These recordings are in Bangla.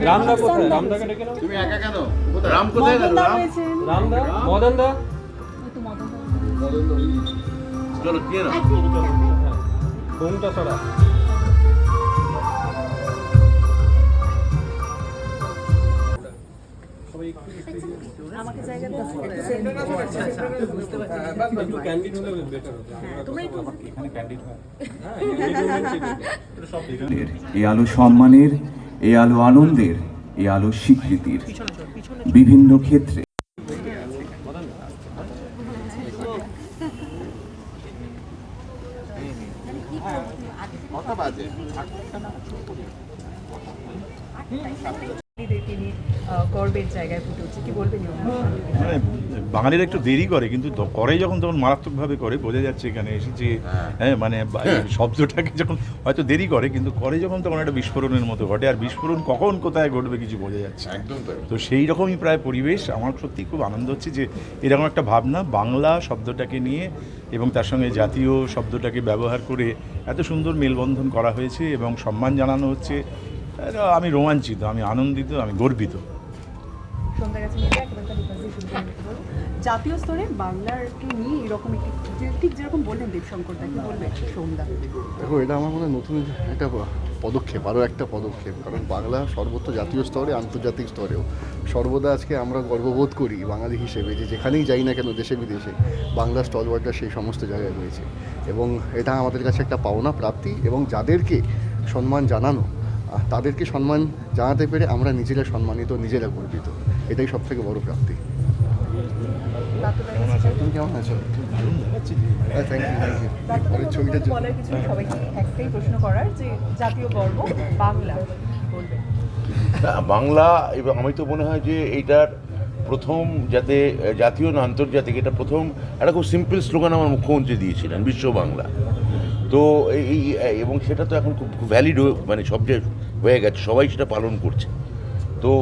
রামদা কোথায়? রামদাকে ডেকে নাও তুমি একা কেন রাম কোথায় গেল রাম রামদা মদন দা চলো কে না ঘুমটা সরা engagement সব এ আলো সম্মানের এ আলো আনন্দের এ আলো স্বীকৃতির বিভিন্ন ক্ষেত্রে। কটা বাজে। তিনি আহ, গর্বের জায়গায় ফুটে উঠছে। কি বলবেন মানে বাঙালিরা একটু দেরি করে কিন্তু করে যখন তখন মারাত্মকভাবে করে বোঝা যাচ্ছে এখানে এসেছে হ্যাঁ। মানে শব্দটাকে যখন হয়তো দেরি করে কিন্তু করে যখন তখন একটা বিস্ফোরণের মতো ঘটে আর বিস্ফোরণ কখন কোথায় ঘটবে কিছু বোঝা যাচ্ছে একদম তো সেই রকমই প্রায় পরিবেশ আমার সত্যি খুব আনন্দ হচ্ছে যে এরকম একটা ভাবনা বাংলা শব্দটাকে নিয়ে এবং তার সঙ্গে জাতীয় শব্দটাকে ব্যবহার করে এত সুন্দর মেলবন্ধন করা হয়েছে এবং সম্মান জানানো হচ্ছে। আমি রোমাঞ্চিত আমি আনন্দিত আমি গর্বিত। জাতীয় স্তরে বাংলারকে নিয়ে এরকম একটি ঠিক যেরকম বললেন দেবশঙ্কর দা কি বলবে সন্ধ্যা। দেখো এটা আমার মনে হয় নতুন একটা পদক্ষেপ আরও একটা পদক্ষেপ। কারণ বাংলা সর্বত্র জাতীয় স্তরে আন্তর্জাতিক স্তরেও। সর্বদা আজকে আমরা গর্ববোধ করি বাঙালি হিসেবে যে যেখানেই যাই না কেন দেশে বিদেশে বাংলা স্টলওয়ার্ডটা সেই সমস্ত জায়গায় রয়েছে। এবং এটা আমাদের কাছে একটা পাওনা প্রাপ্তি এবং যাদেরকে সম্মান জানানো তাদেরকে সম্মান জানাতে পেরে আমরা নিজেরা সম্মানিত নিজেরা গর্বিত। এটাই সব থেকে বড় প্রাপ্তি। তুমি কেমন আছো? হ্যাঁ থ্যাংক ইউ থ্যাংক ইউ পরের ছবিটার বলার কিছু সবাইকে একটাই প্রশ্ন করার যে জাতীয় গর্ব বাংলা বাংলা এবং আমি তো মনে হয় যে এইটার প্রথম যাতে জাতীয় না আন্তর্জাতিক এটা প্রথম একটা খুব সিম্পল স্লোগান আমার মুখ্যমন্ত্রী দিয়েছিলেন বিশ্ব বাংলা। তো এই এবং সেটা তো এখন খুব ভ্যালিড মানে সব যে হয়ে গেছে, সবাই সেটা পালন করছে। তো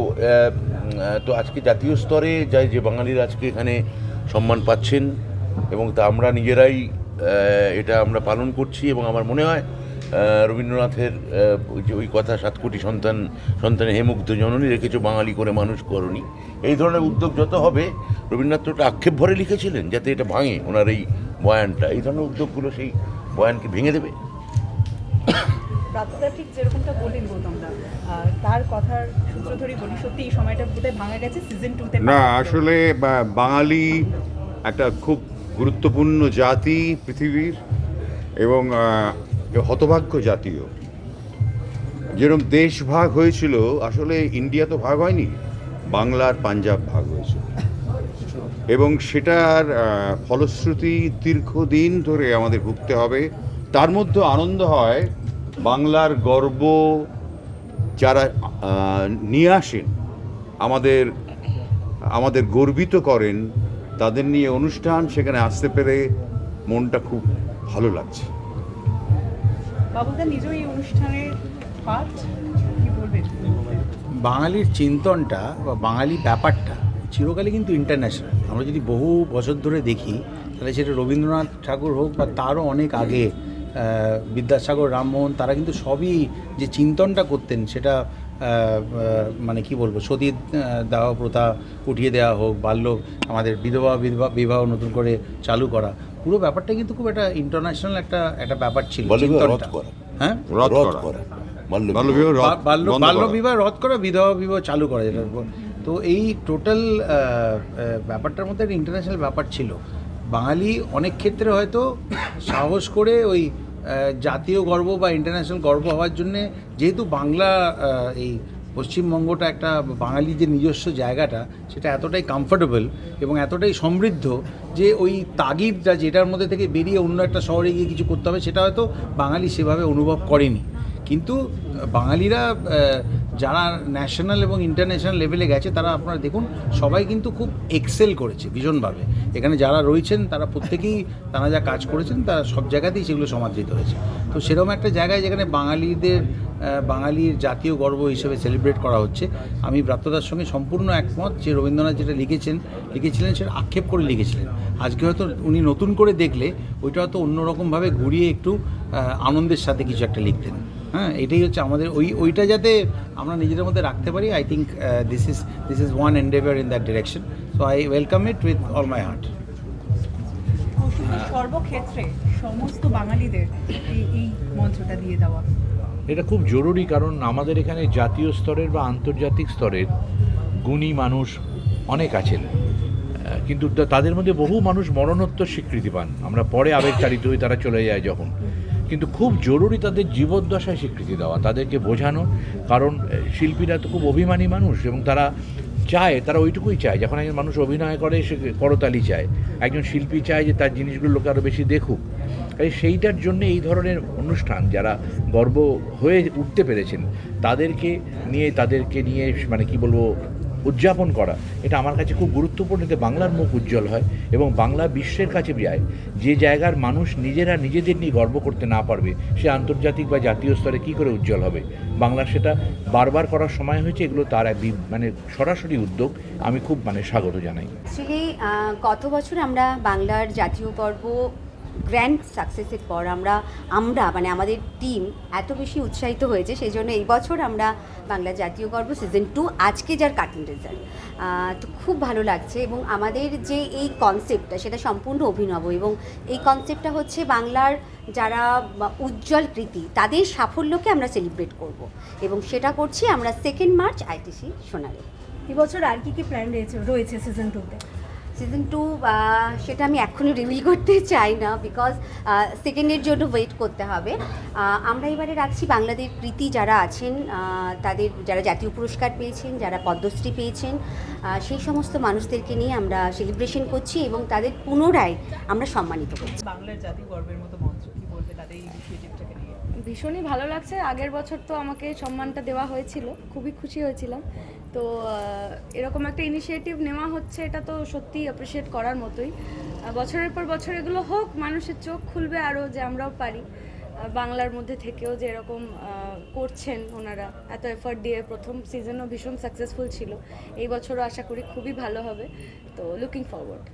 তো আজকে জাতীয় স্তরে যাই যে বাঙালিরা আজকে এখানে সম্মান পাচ্ছেন, এবং তা আমরা নিজেরাই এটা আমরা পালন করছি, এবং আমার মনে হয় রবীন্দ্রনাথের ওই যে ওই কথা, সাত কোটি সন্তান সন্তানের হেমুগ্ধ জননী, রেখেছো বাঙালি করে মানুষ করনি। এই ধরনের উদ্যোগ যত হবে, রবীন্দ্রনাথ তো একটা আক্ষেপ ভরে লিখেছিলেন, যাতে এটা ভাঙে ওনার এই বয়ানটা। এই ধরনের উদ্যোগগুলো সেই বয়ানকে ভেঙে দেবে? ঠিক যেরকমটা বললেন তার কথার সূত্র ধরেই বলি সত্যি এই সময়টা বোধহয় ভাঙা গেছে সিজন টুতে না আসলে বাঙালি একটা খুব গুরুত্বপূর্ণ জাতি পৃথিবীর এবং হতভাগ্য জাতীয়। যেরকম দেশ ভাগ হয়েছিল আসলে ইন্ডিয়া তো ভাগ হয়নি বাংলার পাঞ্জাব ভাগ হয়েছিল। এবং সেটার ফলশ্রুতি দীর্ঘদিন ধরে আমাদের ভুগতে হবে। তার মধ্যে আনন্দ হয় বাংলার গর্ব যারা নিয়ে আসেন আমাদের আমাদের গর্বিত করেন তাদের নিয়ে অনুষ্ঠান সেখানে আসতে পেরে মনটা খুব ভালো লাগছে। বাবুদা নিজেও এই অনুষ্ঠানের পার্ট কি বলবেন? বাঙালির চিন্তনটা বা বাঙালি ব্যাপারটা চিরকালই কিন্তু ইন্টারন্যাশনাল আমরা যদি বহু বছর ধরে দেখি তাহলে সেটা রবীন্দ্রনাথ ঠাকুর হোক বা তারও অনেক আগে বিদ্যাসাগর রামমোহন তারা কিন্তু সবই যে চিন্তনটা করতেন সেটা মানে কি বলব সতী দেওয়া প্রথা উঠিয়ে দেওয়া হোক বাল্য আমাদের বিধবা বিধবা বিবাহ নতুন করে চালু করা পুরো ব্যাপারটা কিন্তু খুব একটা ইন্টারন্যাশনাল একটা একটা ব্যাপার ছিল। হ্যাঁ বাল্য। বিবাহ রদ করা বিধবা বিবাহ চালু করা যেটা তো এই টোটাল ব্যাপারটার মধ্যে একটা ইন্টারন্যাশনাল ব্যাপার ছিল। বাঙালি অনেক ক্ষেত্রে হয়তো সাহস করে ওই জাতীয় গর্ব বা ইন্টারন্যাশনাল গর্ব হওয়ার জন্যে যেহেতু বাংলা এই পশ্চিমবঙ্গটা একটা বাঙালি যে নিজস্ব জায়গাটা, সেটা এতটাই কমফোর্টেবল এবং এতটাই সমৃদ্ধ যে ওই তাগিদটা যেটার মধ্যে থেকে বেরিয়ে অন্য একটা শহরে গিয়ে কিছু করতে হবে, সেটা হয়তো বাঙালি সেভাবে অনুভব করেনি। কিন্তু বাঙালিরা যারা ন্যাশনাল এবং ইন্টারন্যাশনাল লেভেলে গেছে, তারা আপনারা দেখুন, সবাই কিন্তু খুব এক্সেল করেছে ভীষণভাবে। এখানে যারা রয়েছেন, তারা প্রত্যেকেই তারা যা কাজ করেছেন, তারা সব জায়গাতেই সেগুলো সমাদৃত হয়েছে। তো সেরকম একটা জায়গায় যেখানে বাঙালিদের বাঙালির জাতীয় গর্ব হিসেবে সেলিব্রেট করা হচ্ছে, আমি ব্রাত্যদার সঙ্গে সম্পূর্ণ একমত যে রবীন্দ্রনাথ যেটা লিখেছেন, লিখেছিলেন সেটা আক্ষেপ করে লিখেছিলেন। আজকে হয়তো উনি নতুন করে দেখলে, ওইটা হয়তো অন্যরকমভাবে ঘুরিয়ে একটু আনন্দের সাথে কিছু একটা লিখতেন। হ্যাঁ এটাই হচ্ছে আমাদের ওই ওইটা যাতে আমরা নিজেদের মধ্যে রাখতে পারি I think this is this is one endeavour in that direction so I welcome it with all my heart সর্বক্ষেত্রে সমস্ত বাঙালিদের এই মঞ্চটা দিয়ে দেওয়া। এটা খুব জরুরি কারণ আমাদের এখানে জাতীয় স্তরের বা আন্তর্জাতিক স্তরের গুণী মানুষ অনেক আছেন। কিন্তু তাদের মধ্যে বহু মানুষ মরণোত্তর স্বীকৃতি পান। আমরা পরে আবেগতাড়িত হয়ে তারা চলে যায় যখন। কিন্তু খুব জরুরি তাদের জীবদ্দশায় স্বীকৃতি দেওয়া, তাদেরকে বোঝানো। কারণ শিল্পীরা তো খুব অভিমানী মানুষ এবং তারা চায়, তারা ওইটুকুই চায়। যখন একজন মানুষ অভিনয় করে, সে করতালি চায়। একজন শিল্পী চায় যে তার জিনিসগুলো লোকে আরও বেশি দেখুক। তাই সেইটার জন্য এই ধরনের অনুষ্ঠান যারা গর্ব হয়ে উঠতে পেরেছেন, তাদেরকে নিয়ে তাদেরকে নিয়ে মানে কি বলব উদযাপন করা। এটা আমার কাছে খুব গুরুত্বপূর্ণ এতে বাংলার মুখ উজ্জ্বল হয় এবং বাংলা বিশ্বের কাছে যায়। যে জায়গার মানুষ নিজেরা নিজেদের নিয়ে গর্ব করতে না পারবে, সে আন্তর্জাতিক বা জাতীয় স্তরে কী করে উজ্জ্বল হবে? বাংলার সেটা বারবার করার সময় হয়েছে, এগুলো তার এক মানে সরাসরি উদ্যোগ। আমি খুব মানে স্বাগত জানাই। অ্যাকচুয়ালি গত বছর আমরা বাংলার জাতীয় পর্ব গ্র্যান্ড সাকসেসের পর আমরা আমরা মানে আমাদের টিম এত বেশি উৎসাহিত হয়েছে সেই জন্য এই বছর আমরা বাংলা জাতীয় গর্ব সিজন টু আজকে যার কার্টুন রেজাল্ট তো খুব ভালো লাগছে এবং আমাদের যে এই কনসেপ্টটা সেটা সম্পূর্ণ অভিনব এবং এই কনসেপ্টটা হচ্ছে বাংলার যারা উজ্জ্বল কৃতি, তাদের সাফল্যকে আমরা সেলিব্রেট করব এবং সেটা করছি আমরা সেকেন্ড মার্চ আইটিসি সোনারে। এবছর আর কি কি প্ল্যান রয়েছে রয়েছে সিজন টুতে সিজন টু সেটা আমি এখনই রিভিল করতে চাই না বিকজ সেকেন্ডের জন্য ওয়েট করতে হবে। আমরা এবারে রাখছি বাংলাদেশ প্রীতি যারা আছেন তাদের যারা জাতীয় পুরস্কার পেয়েছেন, যারা পদ্মশ্রী পেয়েছেন সেই সমস্ত মানুষদেরকে নিয়ে আমরা সেলিব্রেশন করছি এবং তাদের পুনরায় আমরা সম্মানিত করছি। বাংলার জাতীয় গর্বের মতো মঞ্চ তাদের ইনিশিয়েটিভটাকে নিয়ে। ভীষণই ভালো লাগছে। আগের বছর তো আমাকে সম্মানটা দেওয়া হয়েছিল। খুবই খুশি হয়েছিলাম। তো এরকম একটা ইনিশিয়েটিভ নেওয়া হচ্ছে, এটা তো সত্যি অ্যাপ্রিসিয়েট করার মতোই। বছরের পর বছর এগুলো হোক, মানুষের চোখ খুলবে আরও যে আমরাও পারি। বাংলার মধ্যে থেকেও যে এরকম করছেন ওনারা, এত এফার্ট দিয়ে প্রথম সিজনও ভীষণ সাকসেসফুল ছিল। এই বছরও আশা করি খুবই ভালো হবে। তো লুকিং ফরওয়ার্ড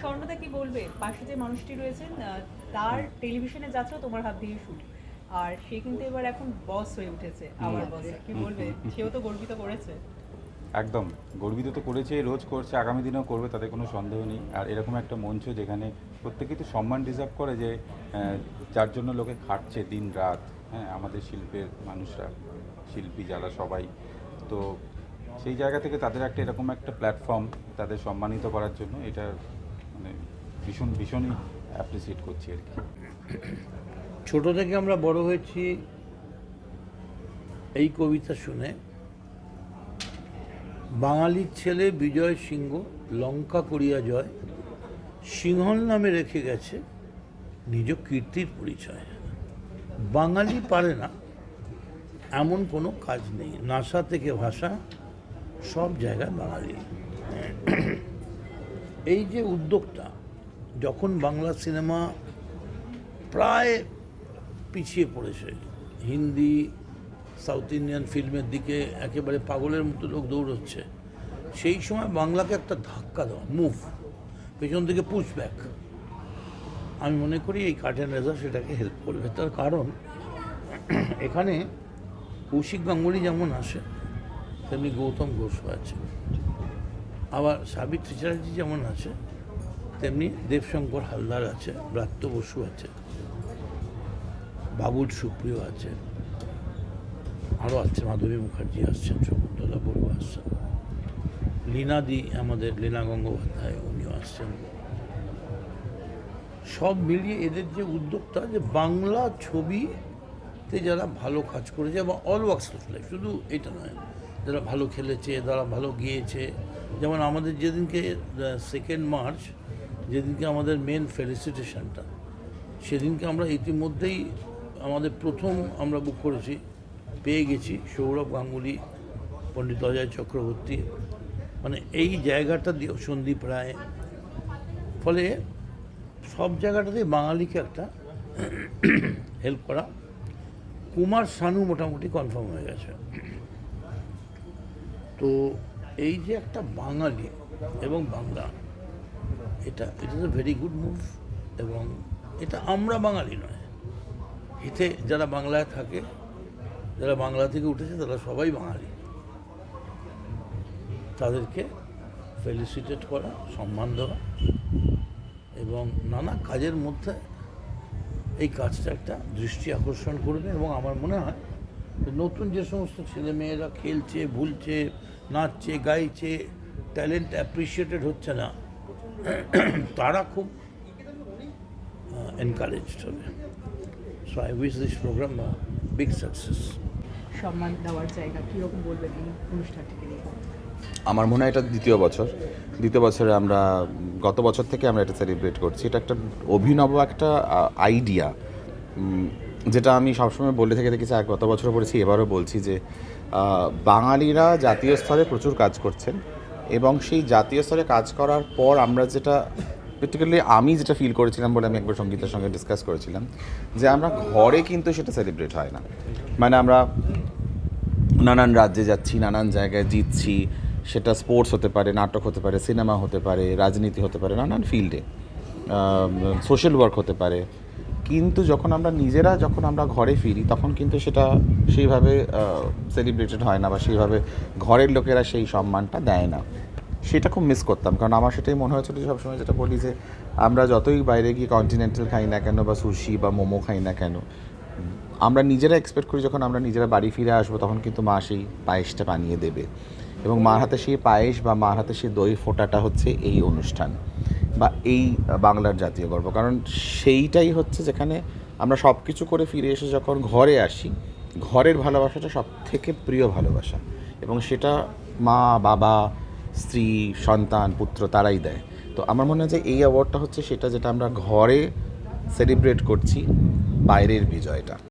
স্বর্ণদা কি বলবে? পাশে যে মানুষটি রয়েছেন তার টেলিভিশনে যাত্রা তোমার হাত দিয়ে শুট আর সে কিন্তু এবার এখন বস হয়ে উঠেছে আমার বস কি বলবে? সেও তো গর্বিত করেছে। একদম। গর্বিত তো করেছে রোজ করছে আগামী দিনেও করবে তাতে কোনো সন্দেহ নেই। আর এরকম একটা মঞ্চ যেখানে প্রত্যেকেই তো সম্মান ডিজার্ভ করে যে যার জন্য লোকে খাটছে দিন রাত হ্যাঁ আমাদের শিল্পের মানুষরা শিল্পী যারা সবাই। তো সেই জায়গা থেকে তাদের একটা এরকম একটা প্ল্যাটফর্ম তাদের সম্মানিত করার জন্য এটা ভীষণ ভীষণই অ্যাপ্রিসিয়েট করছি আর কি। ছোট থেকে আমরা বড় হয়েছি এই কবিতা শুনে। বাঙালির ছেলে বিজয় সিংহ, লঙ্কা করিয়া জয়, সিংহল নামে রেখে গেছে নিজ কীর্তির পরিচয়। বাঙালি পারে না, এমন কোনো কাজ নেই। নাসা থেকে ভাষা সব জায়গায় বাঙালি। এই যে উদ্যোগটা যখন বাংলা সিনেমা প্রায় পিছিয়ে পড়েছে, হিন্দি, সাউথ ইন্ডিয়ান ফিল্মের দিকে একেবারে পাগলের মতো লোক দৌড়চ্ছে, সেই সময় বাংলাকে একটা ধাক্কা দেওয়া, মুভ, পেছন থেকে পুশ ব্যাক আমি মনে করি এই কার্টেন রেজা সেটাকে হেল্প করবে। তার কারণ, এখানে কৌশিক গাঙ্গুলি যেমন আসে, তেমনি গৌতম ঘোষও আছে। আবার সাবিত্রী চ্যাটার্জি যেমন আছে তেমনি দেবশঙ্কর হালদার আছে, ব্রাত্য বসু আছে, বাবুল সুপ্রিয় আছে আরও আছে, মাধবী মুখার্জি আসছেন, শকুন্তলা বড়ুয়া আসছেন লীনাদি আমাদের লীনা গঙ্গোপাধ্যায়, উনিও আসছেন। সব মিলিয়ে এদের যে উদ্যোক্তা, যে বাংলা ছবিতে যারা ভালো কাজ করেছে বা অল ওয়ার্কস অফ লাইফ শুধু এটা নয়, যারা ভালো খেলেছে, যারা ভালো গিয়েছে, যেমন আমাদের যেদিনকে সেকেন্ড মার্চ যেদিনকে আমাদের মেন ফেলিসিটেশনটা সেদিনকে আমরা ইতিমধ্যেই আমাদের প্রথম আমরা বুক করেছি, পেয়ে গেছি সৌরভ গাঙ্গুলি, পণ্ডিত অজয় চক্রবর্তী। মানে এই জায়গাটা দিয়ে সন্দীপ রায়। ফলে সব জায়গাটাতেই বাঙালিকে একটা হেল্প করা। কুমার শানু মোটামুটি কনফার্ম হয়ে গেছে। তো এই যে একটা বাঙালি এবং বাংলা এটা এটা ইজ ভেরি গুড মুভ এবং এটা আমরা বাঙালি নয়। এতে যারা বাংলায় থাকে, যারা বাংলা থেকে উঠেছে, তারা সবাই বাঙালি। তাদেরকে ফেলিসিটেট করা, সম্মান দেওয়া এবং নানা কাজের মধ্যে এই কাজটা একটা দৃষ্টি আকর্ষণ করবে এবং আমার মনে হয় নতুন যে সমস্ত ছেলেমেয়েরা খেলছে, ভুলছে, নাচছে, গাইছে ট্যালেন্ট অ্যাপ্রিসিয়েটেড হচ্ছে না তারা খুব এনকারেজড হবে। So I wish this programme big success সম্মান দেওয়ার জায়গা কীরকম বলবেন এই অনুষ্ঠানটিকে নিয়ে আমার মনে হয় এটা দ্বিতীয় বছর। দ্বিতীয় বছরে আমরা গত বছর থেকে আমরা এটা সেলিব্রেট করছি। এটা একটা অভিনব একটা আইডিয়া যেটা আমি সবসময় বলে থেকে দেখেছি আর গত বছরও বলেছি এবারও বলছি যে বাঙালিরা জাতীয় স্তরে প্রচুর কাজ করছেন। এবং সেই জাতীয় স্তরে কাজ করার পর আমরা যেটা পার্টিকুলারলি আমি যেটা ফিল করেছিলাম বলে আমি একবার সঙ্গীতের সঙ্গে ডিসকাস করেছিলাম, যে আমরা ঘরে কিন্তু সেটা সেলিব্রেট হয় না। মানে আমরা নানান রাজ্যে যাচ্ছি, নানান জায়গায় জিতছি, সেটা স্পোর্টস হতে পারে, নাটক হতে পারে সিনেমা হতে পারে, রাজনীতি হতে পারে, নানান ফিল্ডে সোশ্যাল ওয়ার্ক হতে পারে কিন্তু যখন আমরা নিজেরা যখন আমরা ঘরে ফিরি, তখন কিন্তু সেটা সেইভাবে সেলিব্রেটেড হয় না বা সেইভাবে ঘরের লোকেরা সেই সম্মানটা দেয় না। সেটা খুব মিস করতাম। কারণ আমার সেটাই মনে হয়েছিল সবসময় যেটা বলি যে আমরা যতই বাইরে গিয়ে কন্টিনেন্টাল খাই না কেন বা সুশি বা মোমো খাই না কেন, আমরা নিজেরা এক্সপেক্ট করি যখন আমরা নিজেরা বাড়ি ফিরে আসব, তখন কিন্তু মা সেই পায়েসটা বানিয়ে দেবে। এবং মার হাতে সেই পায়েস বা মার হাতে সেই দই ফোঁটাটা হচ্ছে এই অনুষ্ঠান। বা এই বাংলার জাতীয় গর্ব। কারণ সেইটাই হচ্ছে যেখানে আমরা সব কিছু করে ফিরে এসে যখন ঘরে আসি, ঘরের ভালোবাসাটা সব থেকে প্রিয় ভালোবাসা। এবং সেটা মা, বাবা, স্ত্রী, সন্তান, পুত্র তারাই দেয়। তো আমার মনে হয় যে এই অ্যাওয়ার্ডটা হচ্ছে সেটা যেটা আমরা ঘরে সেলিব্রেট করছি বাইরের বিজয়টা।